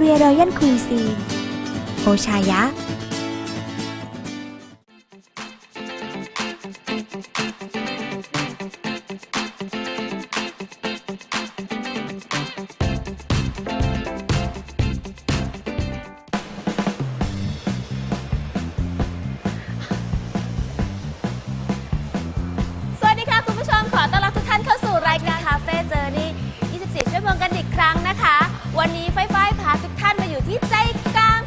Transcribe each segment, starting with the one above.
เรียรอยัลคุยซี โอชายะ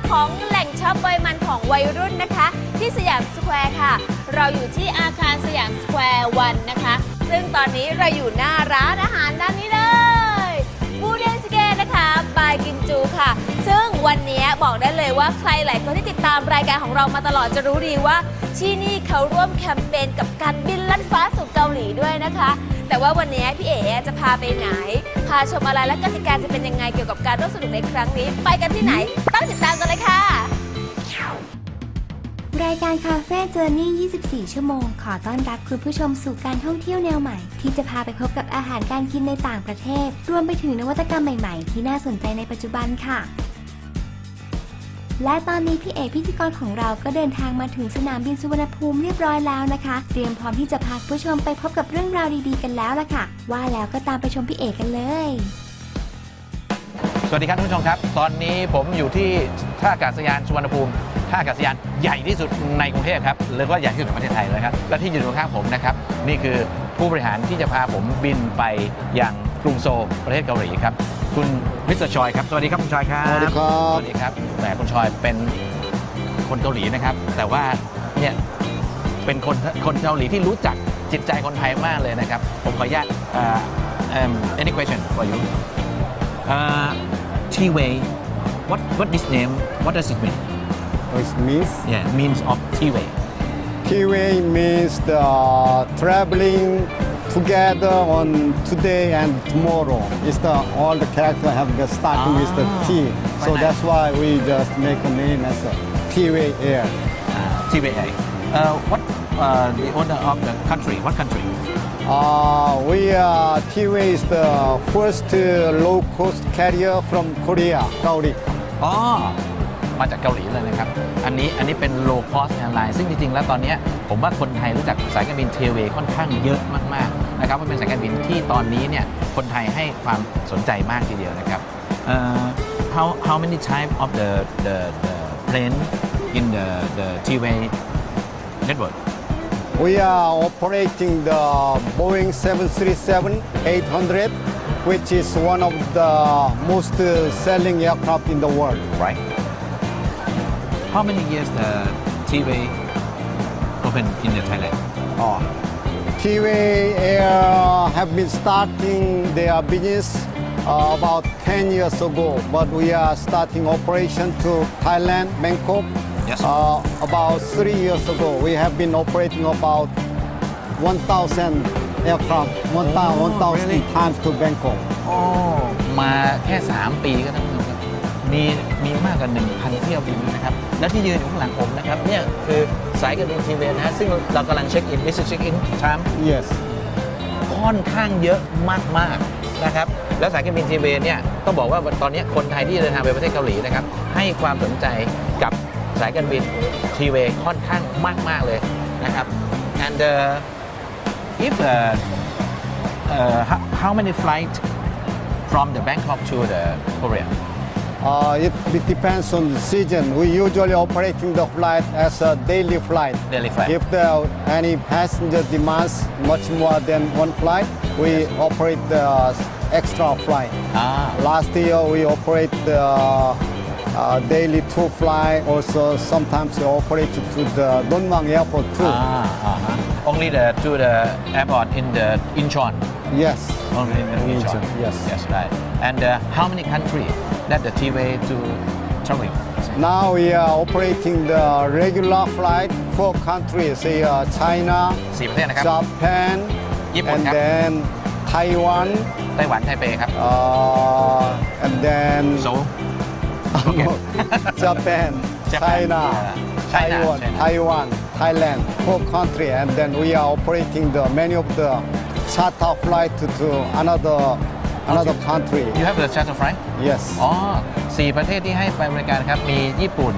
ของแหล่งช็อปบอยมันของวัยรุ่นนะคะ ที่สยามสแควร์ค่ะ เราอยู่ที่อาคารสยามสแควร์วันนะคะ ซึ่งตอนนี้เราอยู่หน้าร้านอาหารด้านนี้เลยายกินจูค่ะ ซึ่งวันนี้บอกได้เลยว่าใครหลายคนที่ติดตามรายการของเรามาตลอดจะรู้ดีว่า ที่นี่เขาร่วมแคมเปญกับการบินลัดฟ้าสู่เกาหลีด้วยนะคะ แต่ว่าวันนี้พี่เอ๋จะพาไปไหน พาชมอะไรและกติกาจะเป็นยังไงเกี่ยวกับการร่วมสนุกในครั้งนี้ ไปกันที่ไหนต้องติดตามกันเลยค่ะ รายการคาเฟ่เจอร์นี่24 ชั่วโมง ขอต้อนรับคุณผู้ชมสู่การท่องเที่ยวแนวใหม่ ที่จะพาไปพบกับอาหารการกินในต่างประเทศ รวมไปถึงนวัตกรรมใหม่ๆ ที่น่าสนใจในปัจจุบันค่ะ และตอนนี้พี่เอกพิธีกรของเราก็เดินทางมาถึงสนามบินสุวรรณภูมิเรียบร้อยแล้วนะคะ เตรียมพร้อมที่จะพาคุณผู้ชมไปพบกับเรื่องราวดีๆ กันแล้วล่ะค่ะ ว่าแล้วก็ตามไปชมพี่เอกกันเลยสวัสดีครับท่านผู้ชมครับ ตอนนี้ผมอยู่ที่ท่าอากาศยานสุวรรณภูมิ ท่าอากาศยานใหญ่ที่สุดในกรุงเทพครับหรือว่าใหญ่ที่สุดในประเทศไทยเลยครับ และที่อยู่ตรงข้างผมนะครับ นี่คือผู้บริหารที่จะพาผมบินไปยังกรุงโซลประเทศเกาหลีครับ คุณมิสเตอร์ชอยครับ สวัสดีครับคุณชอยครับ สวัสดีครับ สวัสดีครับแหมคุณชอยเป็นคนเกาหลีนะครับ แต่ว่าเนี่ยเป็นคนคนเกาหลีที่รู้จักจิตใจคนไทยมากเลยนะครับ ผมขออนุญาตเอ่อ um, any question for you Uh, T-Way. What what this name? What does it mean? It means Yeah, means of T-Way. T-way means the traveling together on today and tomorrow. It's the all the character have the starting with the T. Ah, So nice. that's why we just make a name as a T-way Air. Uh, T-Way. Uh, what uh, the owner of the country? What country? Uh, we uh, T-way is the first uh, low cost carrier from Korea, Gauri. อ๋อ มาจากเกาหลีเลยนะครับ อันนี้อันนี้เป็น low cost airline ซึ่งจริง ๆ แล้วตอนเนี้ยผมว่าคนไทยรู้จักสายการบินเทเวค่อนข้างเยอะมากๆนะครับมันเป็นสายการบินที่ตอนนี้เนี่ยคนไทยให้ความสนใจมากทีเดียวนะครับ uh, how how many type of the the the plane in the the T-Way network We are operating the Boeing 737-800, which is one of the most uh, selling aircraft in the world. right? How many years the T-Way open in the Thailand? Oh. T-Way Air have been starting their business uh, about 10 years ago, but we are starting operation to Thailand, Bangkok. Yes. Uh, about three years ago, we have been operating about 1,000 aircraft, 1,000 Oh, 1,000 really? times to Bangkok. โอ้มาแค่ 3 ปีก็ทั้งหมดครับมีมีมากกว่า1,000 เที่ยวบินนะครับ และที่ยืนอยู่ข้างหลังผมนะครับเนี่ยคือสายการบินทีเวนะฮะซึ่งเรากำลังเช็คอินวิสิตเช็คอินชาม Yes. ค่อนข้างเยอะมากๆนะครับแล้วสายการบินทีเวเนี่ยต้องบอกว่าตอนนี้คนไทยที่เดินทางไปประเทศเกาหลีนะครับให้ความสนใจกับสายการบินทีเวค่อนข้างมากๆเลยนะครับ and uh, if uh, uh, how, how many flight from the Bangkok to the Korea Uh, it, it, depends on the season. We usually operating the flight as a daily flight. Daily flight. If there are any passenger demands much more than one flight, we yes. operate the extra flight. Ah. Last year we operate the uh, daily two flight. Also sometimes we operate to the Donwang Airport too. Ah, uh -huh. Only the, to the airport in the Incheon. Yes. only in the Incheon Incheon, yes. yes right and uh, how many country that the T-way to traveling Now we are operating the regular flight four countries. Say uh, China, สี่ประเทศนะครับ Japan, ญี่ปุ่น and ครับ then Taiwan, ไต้หวันไทเปครับ uh, and then โซ Japan, Japan, China, yeah. China, Taiwan, China. Taiwan, Thailand, four country, and then we are operating the many of the charter flight to, to another another country. you have the charter flight Yes. อ๋อสี่ประเทศที่ให้ไปบริการครับมีญี่ปุ่น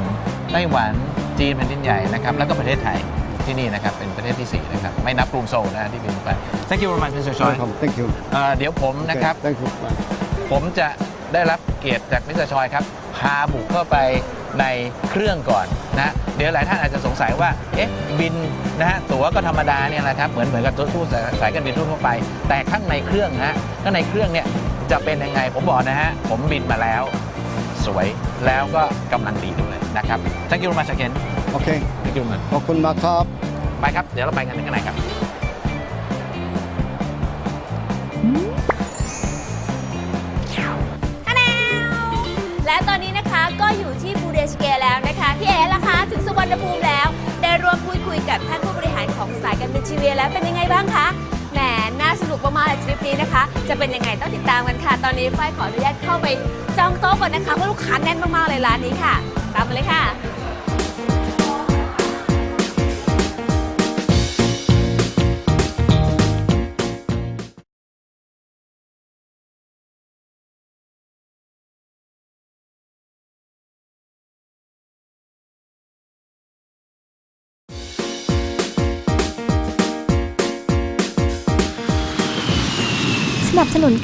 ไต้หวัน จีนแผ่นดินใหญ่นะครับ แล้วก็ประเทศไทยที่นี่นะครับ เป็นประเทศที่ 4 นะครับ ไม่นับกรุงโซลนะที่บินไป Thank you very much Mr. Choi Welcome. Thank you. เอ่อเดี๋ยวผมนะครับ Okay, Thank you. Bye. ผมจะได้รับเกียรติจากมิสเตอร์ชอยครับ พาบุกเข้าไปในเครื่องก่อนนะเดี๋ยวหลายท่านอาจจะสงสัยว่า เอ๊ะ บินนะฮะ ตั๋วก็ธรรมดาเนี่ยแหละครับ เหมือนเหมือนกับตู้สายการบินทั่วๆไป แต่ข้างในเครื่องฮะ ข้างในเครื่องเนี่ยจะเป็นยังไง ผมบอกนะฮะ ผมบินมาแล้ว สวย แล้วก็กำลังดีด้วยนะครับ Thank you very much again Okay. Thank you very much ขอบคุณมากครับ ไปครับ เดี๋ยวเราไปกันที่ข้างในครับ กับท่านผู้บริหารของสายการบินชีเวียแล้วเป็นยังไงบ้างคะแหมน่าสนุกมากๆเลยทริปนี้นะคะ จะเป็นยังไงต้องติดตามกันค่ะ ตอนนี้ฝ้ายขออนุญาตเข้าไปจองโต๊ะก่อนนะคะเพราะลูกค้าแน่นมากๆเลยร้านนี้ค่ะ ตามมาเลยค่ะ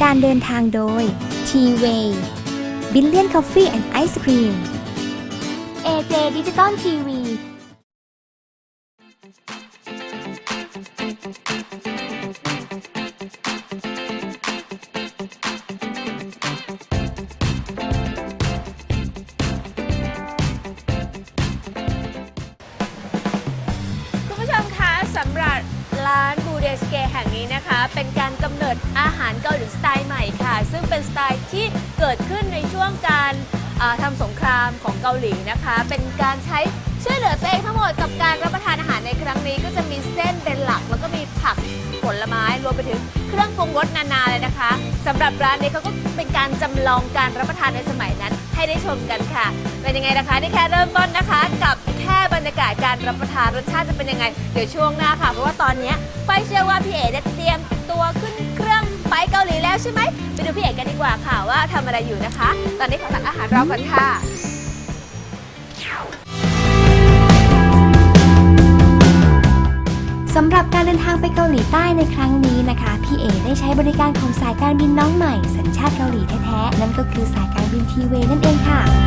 การเดินทางโดย T-Way Billion Coffee and Ice Cream AJ Digital TV เป็นการใช้ช่วยเหลือตัวเองทั้งหมดกับการรับประทานอาหารในครั้งนี้ ก็จะมีเส้นเป็นหลัก แล้วก็มีผักผลไม้รวมไปถึงเครื่องปรุงรสนานาเลยนะคะสำหรับร้านนี้เขาก็เป็นการจำลองการรับประทานในสมัยนั้น ให้ได้ชมกันค่ะเป็นยังไงนะคะนี่แค่เริ่มต้นนะคะ กับแค่บรรยากาศการรับประทานรสชาติจะเป็นยังไง เดี๋ยวช่วงหน้าค่ะ เพราะว่าตอนนี้ไปเชื่อว่าพี่เอ๋ได้เตรียมตัวขึ้นเครื่องไปเกาหลีแล้วใช่ไหมไปดูพี่เอ๋กันดีกว่าค่ะว่าทำอะไรอยู่นะคะ ตอนนี้ขอตักอาหารรอก่อนค่ะ สำหรับการเดินทางไปเกาหลีใต้ในครั้งนี้นะคะ พี่เอได้ใช้บริการของสายการบินน้องใหม่ สัญชาติเกาหลีแท้ๆ นั่นก็คือสายการบินทีเวนั่นเองค่ะ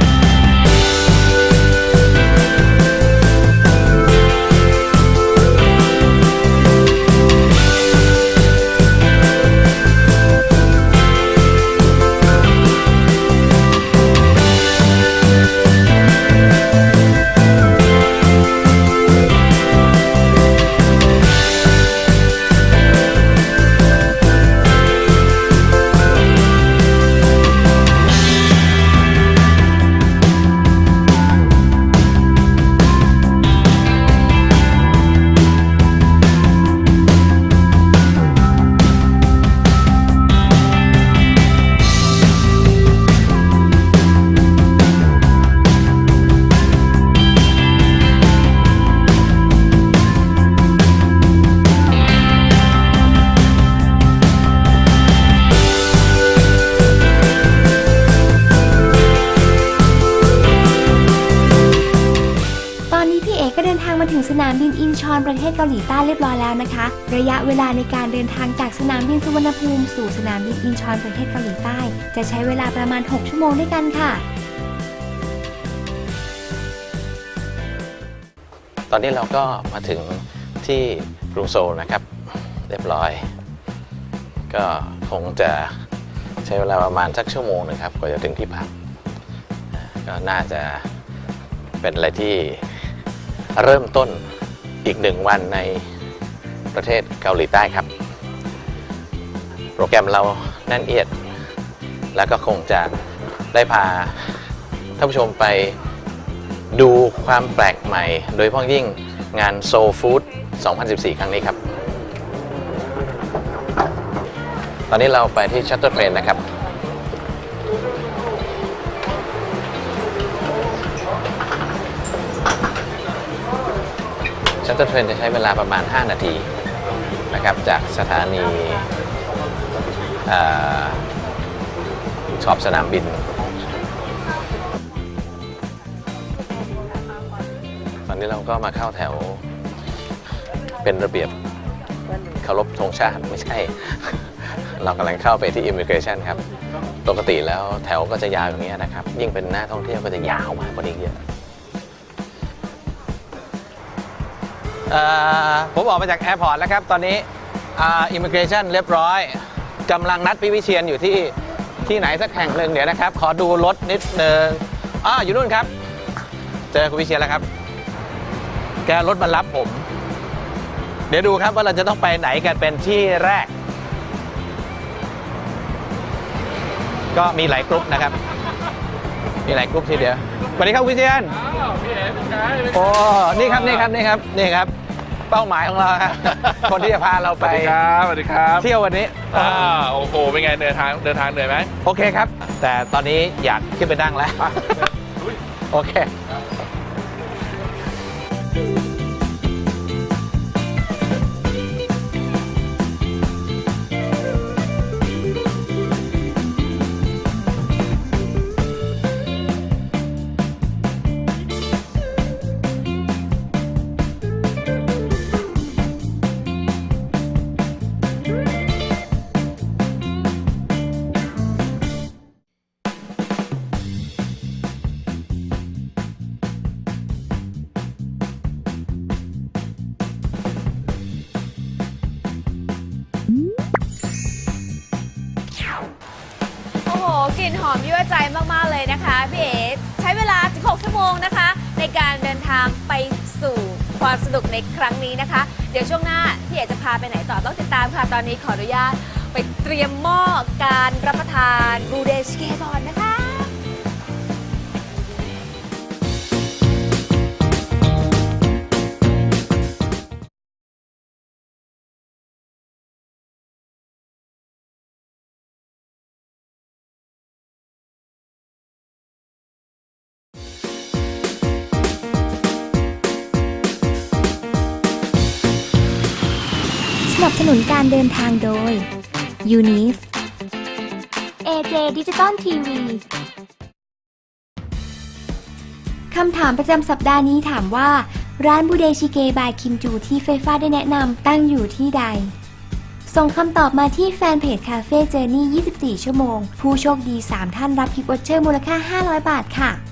ชอนประเทศเกาหลีใต้เรียบร้อยแล้วนะคะ ระยะเวลาในการเดินทางจากสนามบินสุวรรณภูมิสู่สนามบินอินชอนประเทศเกาหลีใต้ จะใช้เวลาประมาณ 6 ชั่วโมงด้วยกันค่ะตอนนี้เราก็มาถึงที่กรุงโซลนะครับ เรียบร้อย ก็คงจะใช้เวลาประมาณสักชั่วโมงนึงครับกว่าจะถึงที่พักก็น่าจะเป็นอะไรที่เริ่มต้น อีกหนึ่งวันในประเทศเกาหลีใต้ครับ โปรแกรมเราแน่นเอียด แล้วก็คงจะได้พาท่านผู้ชมไปดูความแปลกใหม่ โดยเฉพาะยิ่งงาน Soul Food 2014 ครั้งนี้ครับ ตอนนี้เราไปที่ชัตเตอร์เทรนนะครับ ตอร์เทรนจะใช้เวลาประมาณ 5 นาทีนะครับจากสถานีเอ่อบสนามบิน ตอนนี้เราก็มาเข้าแถวเป็นระเบียบเคารพธงชาติไม่ใช่ เรากำลังเข้าไปที่ Immigration ครับ ปกติแล้วแถวก็จะยาวอย่างนี้ยนะครับ ยิ่งเป็นหน้าท่องเที่ยวก็จะยาวมากกว่านี้เยอะ ผมออกมาจากแอร์พอร์ตแล้วครับ ตอนนี้อิมิเกรชันเรียบร้อยกำลังนัดพี่วิเชียนอยู่ที่ที่ไหนสักแห่งหนึ่งเดี๋ยวนะครับ ขอดูรถนิดนึงอ้าวอยู่นู่นครับ เจอคุณวิเชียนแล้วครับ แกรถมารับผม เดี๋ยวดูครับว่าเราจะต้องไปไหนกันเป็นที่แรก ก็มีหลายกรุ๊ปนะครับ มีหลายกรุ๊ปทีเดียวสวัสดีครับคุณวิเชียนโอ้นี่ครับนี่ครับนี่ครับนี่ครับ เป้าหมายของเราครับ คนที่จะพาเราสไป วัสดีครับสวัสดีครับเที่ยววันนี้ อ่าโอ้โหเป็นไงเดินทางเดินทางเหนื่อยไหม โอเคครับ แต่ตอนนี้อยากขึ้นไปนั่งแล้ว โอเค ชั่วโมงนะคะ ในการเดินทางไปสู่ความสนุกในครั้งนี้นะคะ เดี๋ยวช่วงหน้าพี่เอกจะพาไปไหนต่อต้องติดตามค่ะ ตอนนี้ขออนุญาตไปเตรียมหม้อการรับประทานบูเดชเกบอนนะคะ นับสนุนการเดินทางโดย u n i f AJ Digital TV คำถามประจำสัปดาห์นี้ถามว่า ร้านบูเดชิเกบายคิมจูที่ไฟฟ้าได้แนะนำตั้งอยู่ที่ใด ส่งคำตอบมาที่แฟนเพจคาเฟ่เจอร์นี่ 24 ชั่วโมง ผู้โชคดี 3 ท่านรับกิฟต์วอเชอร์มูลค่า 500 บาทค่ะและ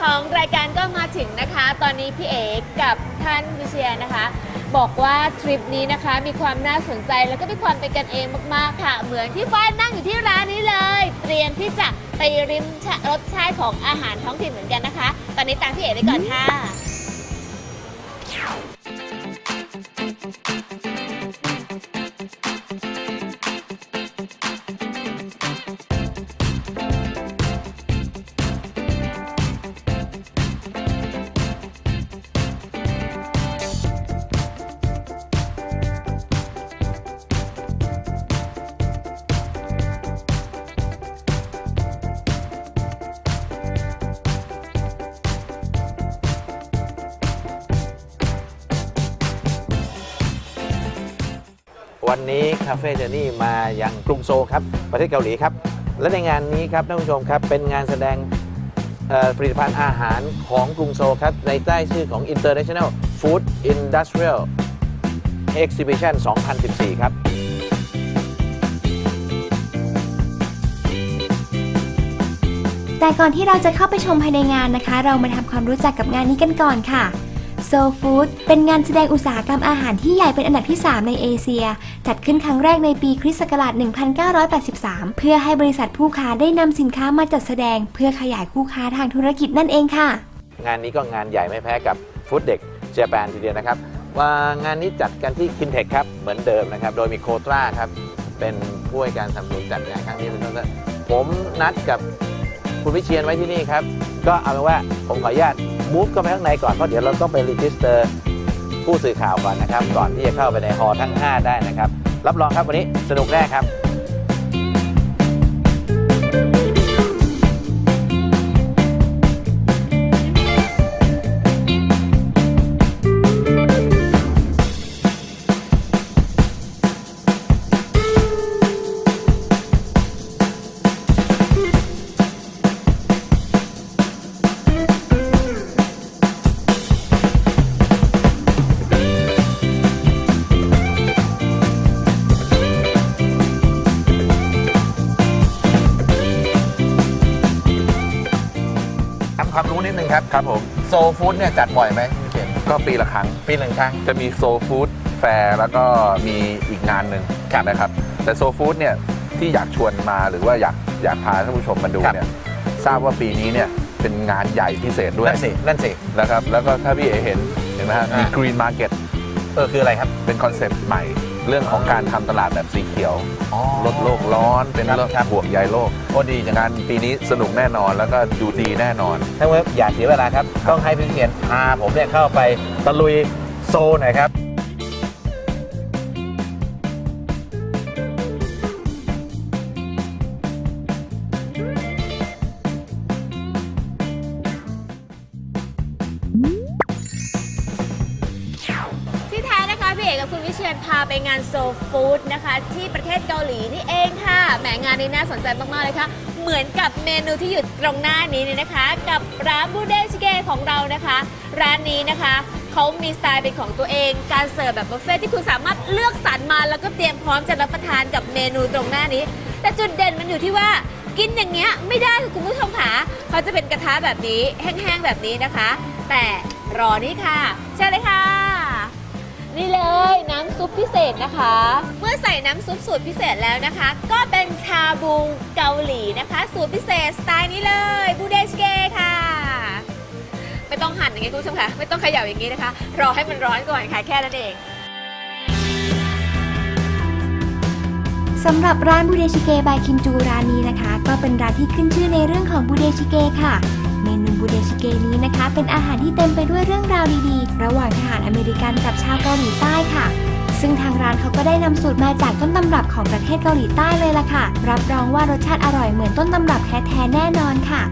ของรายการก็มาถึงนะคะ ตอนนี้พี่เอกกับท่านวิเชียนะคะ บอกว่าทริปนี้นะคะมีความน่าสนใจแล้วก็มีความเป็นกันเองมากๆค่ะ เหมือนที่ฟ้านั่งอยู่ที่ร้านนี้เลย เตรียมที่จะไปริมรสชาติของอาหารท้องถิ่นเหมือนกันนะคะ ตอนนี้ตามพี่เอกไปก่อนค่ะ วันนี้คาเฟ่เจอร์นี่มายังกรุงโซลครับ ประเทศเกาหลีครับ และในงานนี้ครับท่านผู้ชมครับ เป็นงานแสดงผลิตภัณฑ์อาหารของกรุงโซลครับ ในใต้ชื่อของ International Food Industrial Exhibition 2014 ครับแต่ก่อนที่เราจะเข้าไปชมภายในงานนะคะ เรามาทำความรู้จักกับงานนี้กันก่อนค่ะ Soul Food เป็นงานแสดงอุตสาหกรรมอาหารที่ใหญ่เป็นอันดับที่ 3 ในเอเชีย จัดขึ้นครั้งแรกในปีคริสต์ศักราช 1983 เพื่อให้บริษัทผู้ค้าได้นำสินค้ามาจัดแสดง เพื่อขยายคู่ค้าทางธุรกิจนั่นเองค่ะ งานนี้ก็งานใหญ่ไม่แพ้กับฟู้ดเด็กเจแปนทีเดียวนะครับ ว่างานนี้จัดกันที่คินเทคครับเหมือนเดิมนะครับ โดยมีโคตราครับเป็นผู้ให้การสนับสนุนจัดงานครั้งนี้เป็นต้นผมนัดกับ คุณวิเชียนไว้ที่นี่ครับ ก็เอาเป็นว่าผมขออนุญาตมูฟเข้าไปข้างในก่อนเพราะเดี๋ยวเราต้องไปรีจิสเตอร์ผู้สื่อข่าวก่อนนะครับ ก่อนที่จะเข้าไปในฮอทั้ง 5 ได้นะครับ รับรองครับวันนี้สนุกแน่ครับ ครับครับผม โซฟู้ดเนี่ยจัดบ่อยไหมพี่เขียนก็ปีละครั้ง ปีหนึ่งครั้ง จะมีโซฟู้ดแฟร์แล้วก็มีอีกงานหนึ่งครับนะครับ แต่โซฟู้ดเนี่ยที่อยากชวนมาหรือว่าอยากอยากพาท่านผู้ชมมาดูครับเนี่ยทราบว่าปีนี้เนี่ยเป็นงานใหญ่พิเศษด้วย นั่นสิ นั่นสิ นะครับ แล้วก็ถ้าพี่เอเห็นเห็นไหมฮะมีอ่ากรีนมาร์เก็ตเออคืออะไรครับ เป็นคอนเซปต์ใหม่ เรื่องของการทำตลาดแบบสีเขียว อ๋อ ลดโลกร้อนเป็นครับเรื่องครับ ห่วงใยโลก โอ้ดีจังงานปีนี้สนุกแน่นอนแล้วก็ดูดีแน่นอน ท่านผู้ชมอย่าเสียเวลาครับ ต้องให้พี่เขียนพาผมเนี่ยเข้าไปตะลุยโซนหน่อยครับ กับคุณวิเชียนพาไปงานโซฟู้ดนะคะ ที่ประเทศเกาหลีนี่เองค่ะ แหมงานนี้น่าสนใจมาก ๆ เลยค่ะ เหมือนกับเมนูที่อยู่ตรงหน้านี้นี่นะคะ กับร้านบูเดชิเกของเรานะคะ ร้านนี้นะคะเขามีสไตล์เป็นของตัวเอง การเสิร์ฟแบบบุฟเฟ่ต์ที่คุณสามารถเลือกสรรมา แล้วก็เตรียมพร้อมจะรับประทานกับเมนูตรงหน้านี้ แต่จุดเด่นมันอยู่ที่ว่ากินอย่างเงี้ยไม่ได้คุณผู้ชมค่ะเขาจะเป็นกระทะแบบนี้แห้งๆแบบนี้นะคะ แต่รอนี่ค่ะเชิญเลยค่ะ นี่เลยน้ำซุปพิเศษนะคะ เมื่อใส่น้ำซุปสูตรพิเศษแล้วนะคะ ก็เป็นชาบูเกาหลีนะคะ สูตรพิเศษสไตล์นี้เลยบูเดชเกค่ะ ไม่ต้องหั่นอย่างงี้คุณผู้ชมค่ะ ไม่ต้องเขย่าอย่างงี้นะคะ รอให้มันร้อนก่อนค่ะแค่นั้นเองสำหรับร้านบูเดชิเกะบายคิมจูร้านนี้นะคะ ก็เป็นร้านที่ขึ้นชื่อในเรื่องของบูเดชิเกะค่ะเมนูบูเดชิเกนี้นะคะ เป็นอาหารที่เต็มไปด้วยเรื่องราวดีๆ ระหว่างทหารอเมริกันกับชาวเกาหลีใต้ค่ะ ซึ่งทางร้านเขาก็ได้นำสูตรมาจากต้นตำรับของประเทศเกาหลีใต้เลยล่ะค่ะ รับรองว่ารสชาติอร่อยเหมือนต้นตำรับแท้ๆแน่นอนค่ะ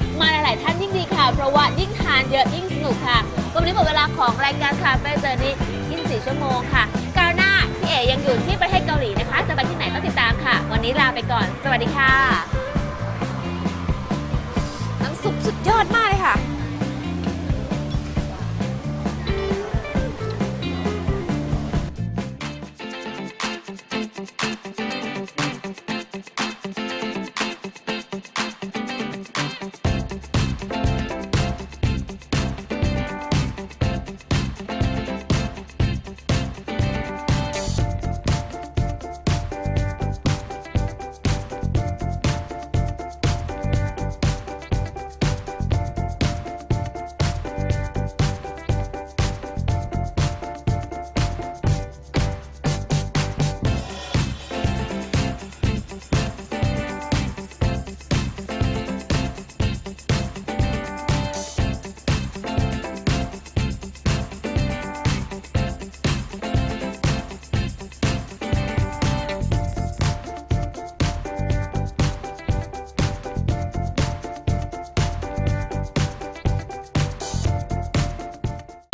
มมิติแล้วก็มาหลาย ๆ ท่านยิ่งดีค่ะ เพราะว่ายิ่งทานเยอะยิ่งสนุกค่ะ วันนี้หมดเวลาของรายการคาเฟ่เจอร์นี่24 ชั่วโมงค่ะกาวหน้าพี่เอ๋ยังอยู่ที่ประเทศเกาหลีนะคะ จะไปที่ไหนต้องติดตามค่ะ วันนี้ลาไปก่อน สวัสดีค่ะ น้ำซุปสุดยอดมากเลยค่ะ